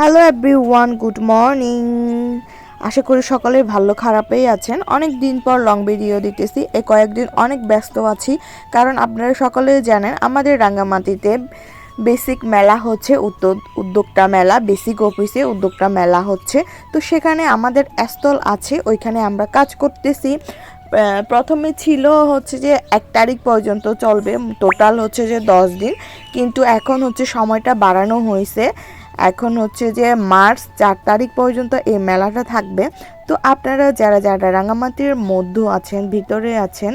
Hello everyone good morning আশা করি সকলে ভালো খারাপেই আছেন। অনেক দিন পর লং ভিডিও দিতেছি। এ কয়েকদিন অনেক ব্যস্ত আছি। কারণ আপনারা সকলে জানেন, আমাদের রাঙ্গামাটিতে বেসিক মেলা হচ্ছে উদ্যোগ- উদ্যোক্তা মেলা বেসিক অফিসে উদ্যোক্তা মেলা হচ্ছে। তো সেখানে আমাদের স্থল আছে, ওইখানে আমরা কাজ করতেছি। প্রথমে ছিল হচ্ছে যে এক তারিখ পর্যন্ত চলবে। টোটাল হচ্ছে যে দশ দিন। কিন্তু এখন হচ্ছে সময়টা বাড়ানো হয়েছে। এখন হচ্ছে যে মার্চ চার তারিখ পর্যন্ত এই মেলাটা থাকবে। তো আপনারা যারা যারা রাঙামাটির মধ্য আছেন, ভিতরে আছেন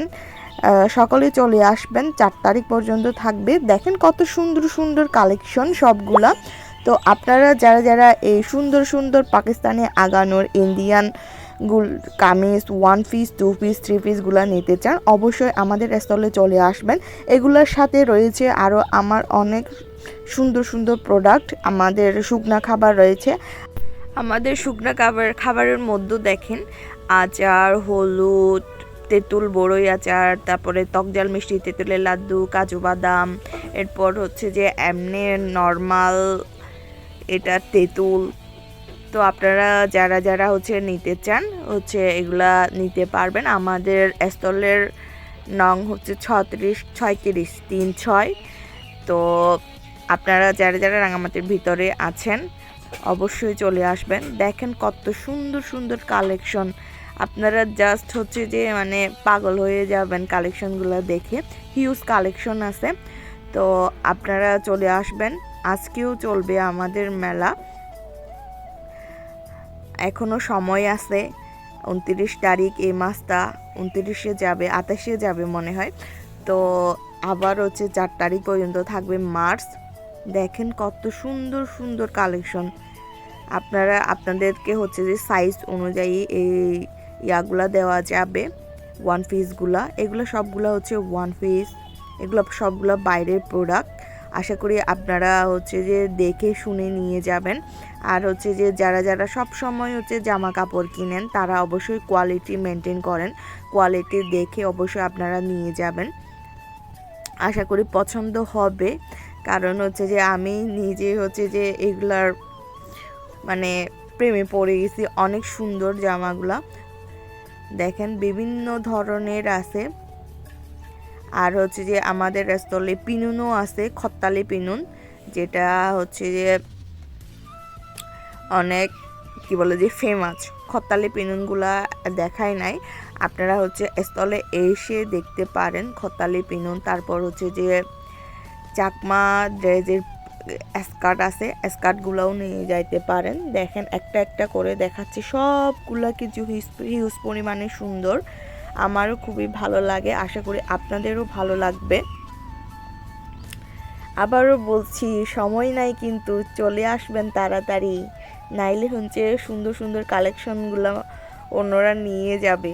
সকলে চলে আসবেন। চার তারিখ পর্যন্ত থাকবে। দেখেন কত সুন্দর সুন্দর কালেকশন সবগুলা। তো আপনারা যারা যারা এই সুন্দর সুন্দর পাকিস্তানে আগানোর ইন্ডিয়ান গুল, kameez one piece two piece three পিসগুলো নিতে চান, অবশ্যই আমাদের স্থলে চলে আসবেন। এগুলোর সাথে রয়েছে আরও আমার অনেক সুন্দর সুন্দর প্রোডাক্ট আমাদের শুকনা খাবার রয়েছে। আমাদের শুকনা খাবার, খাবারের মধ্যে দেখেন, আচার, হলুদ, তেঁতুল, বড়ই আচার, তারপরে টকজাল মিষ্টি, তেঁতুলের লাড্ডু, কাজু বাদাম, এরপর হচ্ছে যে এমনি নর্মাল এটা তেঁতুল। তো আপনারা যারা যারা হচ্ছে নিতে চান, হচ্ছে এগুলা নিতে পারবেন। আমাদের স্থলের নং হচ্ছে ছত্রিশ, ছয়ত্রিশ, তিন ছয়। তো আপনারা যারা যারা রাঙামাটির ভিতরে আছেন, অবশ্যই চলে আসবেন। দেখেন কত সুন্দর সুন্দর কালেকশন আপনারা জাস্ট হচ্ছে যে মানে পাগল হয়ে যাবেন কালেকশনগুলো দেখে। হিউজ কালেকশন আছে। তো আপনারা চলে আসবেন। আজকেও চলবে আমাদের মেলা। এখনও সময় আছে। উনত্রিশ তারিখ এই মাসটা উনত্রিশে যাবে, আঠাশে যাবে মনে হয়। তো আবার হচ্ছে চার তারিখ পর্যন্ত থাকবে মার্চ। দেখেন কত সুন্দর সুন্দর কালেকশন আপনারা, আপনাদেরকে হচ্ছে যে সাইজ অনুযায়ী এই ইয়াগুলা দেওয়া যাবে ওয়ান পিসগুলা এগুলো সবগুলো হচ্ছে ওয়ান পিস এগুলো সবগুলো বাইরের প্রোডাক্ট আশা করি আপনারা হচ্ছে যে দেখে শুনে নিয়ে যাবেন। আর হচ্ছে যে যারা যারা সব সময় হচ্ছে জামা কাপড় কিনেন, তারা অবশ্যই কোয়ালিটি মেনটেন করেন। কোয়ালিটি দেখে অবশ্যই আপনারা নিয়ে যাবেন। আশা করি পছন্দ হবে। কারণ হচ্ছে যে আমি নিজে হচ্ছে যে এগুলার মানে প্রেমে পড়ে গেছি, অনেক সুন্দর জামাগুলা। দেখেন বিভিন্ন ধরনের আছে। আর হচ্ছে যে আমাদের স্থলে পিনুনও আছে, খত্তালি পিনুন, যেটা হচ্ছে যে অনেক কি বলে যে ফেমাস খত্তালি পিনুনগুলা দেখাই নাই। আপনারা হচ্ছে স্থলে এসে দেখতে পারেন খত্তালি পিনুন। তারপর হচ্ছে যে চাকমা ড্রেসের স্কার্ট আছে, স্কার্টগুলোও নিয়ে যাইতে পারেন। দেখেন, একটা একটা করে দেখাচ্ছি। সবগুলা কিছু হিউজ পরিমাণে সুন্দর। আমারও খুবই ভালো লাগে। আশা করি আপনাদেরও ভালো লাগবে। আবারও বলছি, সময় নাই কিন্তু চলে আসবেন তাড়াতাড়ি। নাইলে হচ্ছে সুন্দর সুন্দর কালেকশনগুলো অন্যরা নিয়ে যাবে।